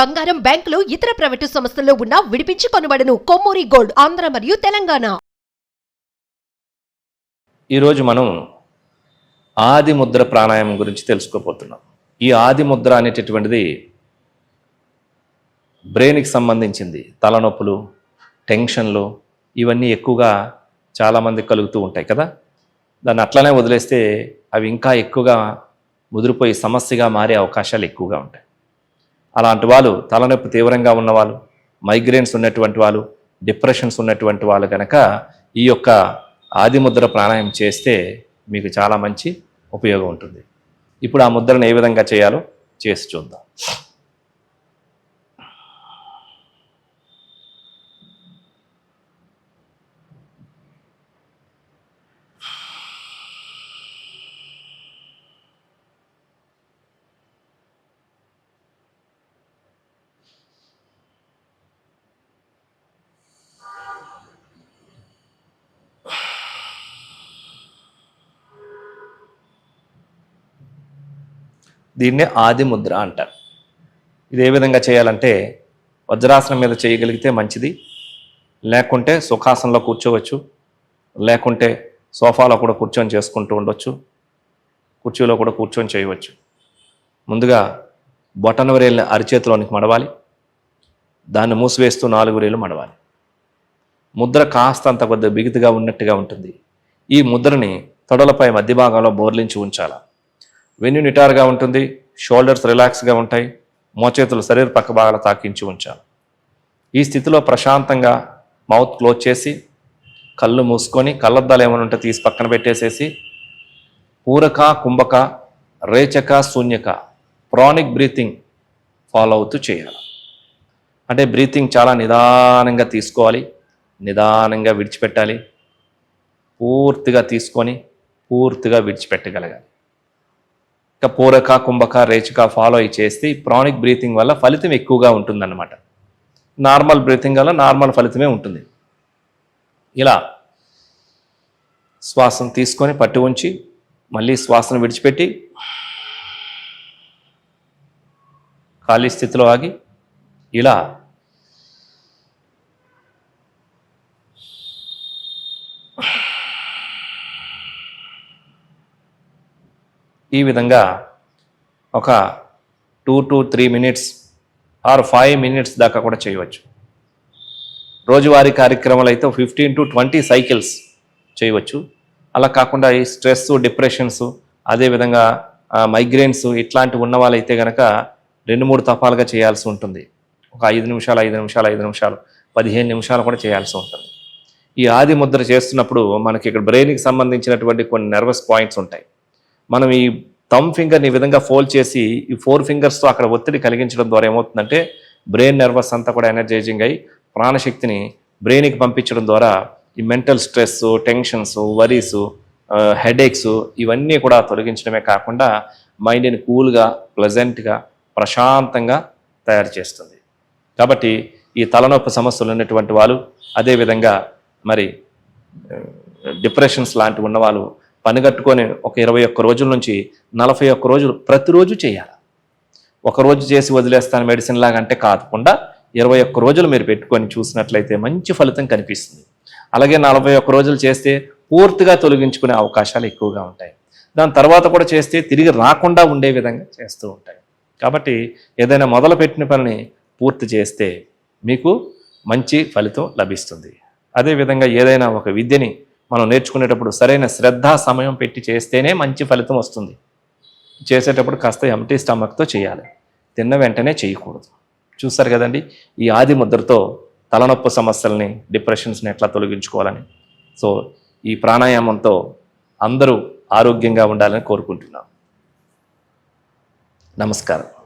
బంగారం బ్యాంకులు ఇతర ప్రైవేటు సంస్థల్లో ఉన్న విడిపించి కొనబడను. కొమ్మూరి గోల్డ్ ఆంధ్ర మరియు తెలంగాణ. ఈరోజు మనం ఆది ముద్ర ప్రాణాయామం గురించి తెలుసుకోబోతున్నాం. ఈ ఆది ముద్ర అనేటటువంటిది బ్రెయిన్కి సంబంధించింది. తలనొప్పులు టెన్షన్లు ఇవన్నీ ఎక్కువగా చాలామంది కలుగుతూ ఉంటాయి కదా? దాన్ని అట్లనే వదిలేస్తే అవి ఇంకా ఎక్కువగా ముదిరిపోయి సమస్యగా మారే అవకాశాలు ఎక్కువగా ఉంటాయి. అలాంటి వాళ్ళు తలనొప్పి తీవ్రంగా ఉన్నవాళ్ళు మైగ్రేన్స్ ఉన్నటువంటి వాళ్ళు డిప్రెషన్స్ ఉన్నటువంటి వాళ్ళు కనుక ఈ యొక్క ఆదిముద్ర ప్రాణాయామం చేస్తే మీకు చాలా మంచి ఉపయోగం ఉంటుంది. ఇప్పుడు ఆ ముద్రను ఏ విధంగా చేయాలో చేసి చూద్దాం. దీన్నే ఆది ముద్ర అంటారు. ఇది ఏ విధంగా చేయాలంటే వజ్రాసనం మీద చేయగలిగితే మంచిది లేకుంటే సుఖాసనంలో కూర్చోవచ్చు లేకుంటే సోఫాలో కూడా కూర్చొని చేసుకుంటూ ఉండొచ్చు కుర్చీలో కూడా కూర్చొని చేయవచ్చు. ముందుగా బొటన వేలు అరిచేతిలోనికి మడవాలి దాన్ని మూసివేస్తూ నాలుగు వేలు మడవాలి. ముద్ర కాస్త అంత కొద్దిగా బిగుతుగా ఉన్నట్టుగా ఉంటుంది. ఈ ముద్రని తొడలపై మధ్య భాగంలో బోర్లించి ఉంచాలా? వెన్యూ నిటారుగా ఉంటుంది షోల్డర్స్ రిలాక్స్గా ఉంటాయి మోచేతులు శరీర పక్క భాగాలు తాకించి ఉంచాను. ఈ స్థితిలో ప్రశాంతంగా మౌత్ క్లోజ్ చేసి కళ్ళు మూసుకొని కళ్ళద్దాలు ఏమైనా ఉంటే తీసి పక్కన పెట్టేసేసి పూరక కుంభక రేచక శూన్యక ప్రానిక్ బ్రీతింగ్ ఫాలో అవుతూ చేయాలి. అంటే బ్రీతింగ్ చాలా నిదానంగా తీసుకోవాలి నిదానంగా విడిచిపెట్టాలి పూర్తిగా తీసుకొని పూర్తిగా విడిచిపెట్టగలగాలి. ఇక పూరక కుంభక రేచిక ఫాలో అయి చేస్తే ప్రాణిక్ ప్రానిక్ బ్రీతింగ్ వల్ల ఫలితం ఎక్కువగా ఉంటుందన్నమాట. నార్మల్ బ్రీతింగ్ వల్ల నార్మల్ ఫలితమే ఉంటుంది. ఇలా శ్వాసను తీసుకొని పట్టి ఉంచి మళ్ళీ శ్వాసను విడిచిపెట్టి ఖాళీ స్థితిలో ఆగి ఇలా ఈ విధంగా ఒక two to three minutes or five minutes దాకా కూడా చేయవచ్చు. రోజువారీ కార్యక్రమాలు అయితే ఫిఫ్టీన్ టు ట్వంటీ సైకిల్స్ చేయవచ్చు. అలా కాకుండా ఈ స్ట్రెస్ డిప్రెషన్స్ అదేవిధంగా మైగ్రేన్స్ ఇట్లాంటివి ఉన్న వాళ్ళైతే కనుక రెండు మూడు తపాలుగా చేయాల్సి ఉంటుంది. ఒక ఐదు నిమిషాలు ఐదు నిమిషాలు ఐదు నిమిషాలు పదిహేను నిమిషాలు కూడా చేయాల్సి ఉంటుంది. ఈ ఆది ముద్ర చేస్తున్నప్పుడు మనకి ఇక్కడ బ్రెయిన్కి సంబంధించినటువంటి కొన్ని నర్వస్ పాయింట్స్ ఉంటాయి. మనం ఈ థమ్ ఫింగర్ని ఈ విధంగా ఫోల్డ్ చేసి ఈ ఫోర్ ఫింగర్స్తో అక్కడ ఒత్తిడి కలిగించడం ద్వారా ఏమవుతుందంటే బ్రెయిన్ నర్వస్ అంతా కూడా ఎనర్జైజింగ్ అయ్యి ప్రాణశక్తిని బ్రెయిన్కి పంపించడం ద్వారా ఈ mental stress tensions worries headaches ఇవన్నీ కూడా తొలగించడమే కాకుండా మైండ్ని కూల్గా ప్లెజెంట్గా ప్రశాంతంగా తయారు చేస్తుంది. కాబట్టి ఈ తలనొప్పి సమస్యలు ఉన్నటువంటి వాళ్ళు అదేవిధంగా మరి డిప్రెషన్స్ లాంటివి ఉన్నవాళ్ళు పనిగట్టుకొని ఒక ఇరవై ఒక్క రోజుల నుంచి నలభై ఒక్క రోజులు ప్రతిరోజు చేయాలి. ఒక రోజు చేసి వదిలేస్తాను మెడిసిన్ లాగా అంటే కాకుండా ఇరవై ఒక్క రోజులు మీరు పెట్టుకొని చూసినట్లయితే మంచి ఫలితం కనిపిస్తుంది. అలాగే నలభై ఒక్క రోజులు చేస్తే పూర్తిగా తొలగించుకునే అవకాశాలు ఎక్కువగా ఉంటాయి. దాని తర్వాత కూడా చేస్తే తిరిగి రాకుండా ఉండే విధంగా చేస్తూ ఉంటాయి. కాబట్టి ఏదైనా మొదలుపెట్టిన పనిని పూర్తి చేస్తే మీకు మంచి ఫలితం లభిస్తుంది. అదేవిధంగా ఏదైనా ఒక విద్యని మనం నేర్చుకునేటప్పుడు సరైన శ్రద్ధ సమయం పెట్టి చేస్తేనే మంచి ఫలితం వస్తుంది. చేసేటప్పుడు కాస్త ఎంటీ స్టమక్తో చేయాలి. తిన్న వెంటనే చేయకూడదు. చూస్తారు కదండి ఈ ఆది ముద్రతో తలనొప్పి సమస్యల్ని డిప్రెషన్స్ని ఎట్లా తొలగించుకోవాలని. సో ఈ ప్రాణాయామంతో అందరూ ఆరోగ్యంగా ఉండాలని కోరుకుంటున్నాం. నమస్కారం.